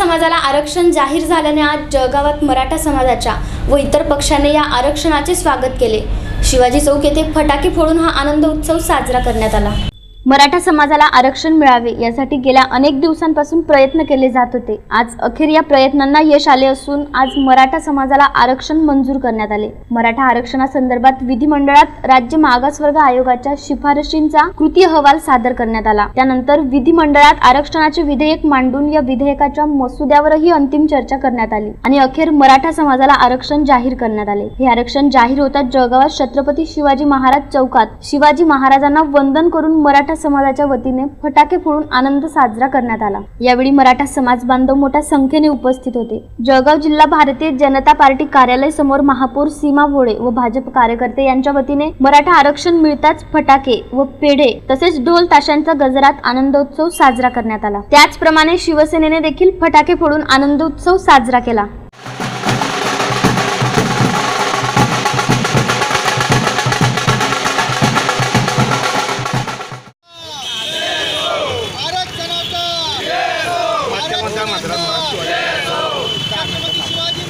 समाजाला आरक्षण जाहीर झाल्याने आज जळगावात मराठा समाजाच्या व इतर पक्षाने या आरक्षणाचे स्वागत केले. शिवाजी चौक येथे फटाके फोडून हा आनंद उत्सव साजरा करण्यात आला. मराठा समाजाला आरक्षण मिळावे यासाठी गेल्या अनेक दिवसांपासून प्रयत्न केले जात होते. आज अखेर या प्रयत्नांना यश आले असून आज मराठा समाजाला आरक्षण मंजूर करण्यात आले. मराठा आरक्षणासंदर्भात विधिमंडळात राज्य मागासवर्ग आयोगाच्या शिफारशींचा कृती अहवाल सादर करण्यात आला. त्यानंतर विधिमंडळात आरक्षणाचे विधेयक मांडून या विधेयकाच्या मसुद्यावरही अंतिम चर्चा करण्यात आली आणि अखेर मराठा समाजाला आरक्षण जाहीर करण्यात आले. हे आरक्षण जाहीर होताच जळगावात छत्रपती शिवाजी महाराज चौकात शिवाजी महाराजांना वंदन करून मराठा मराठा समाजाच्या वतीने फटाके फोडून आनंद साजरा करण्यात आला. यावेळी मराठा समाज बांधव मोठ्या संख्येने उपस्थित होते. जळगाव जिल्हा भारतीय जनता पार्टी कार्यालय समोर महापौर सीमा भोळे व भाजप कार्यकर्ते यांच्या वतीने मराठा आरक्षण मिळताच फटाके व पेढे तसेच ढोल ताशांचा गजरात आनंदोत्सव साजरा करण्यात आला. त्याचप्रमाणे शिवसेनेने देखील फटाके फोडून आनंदोत्सव साजरा केला. छत्रपती शिवाजी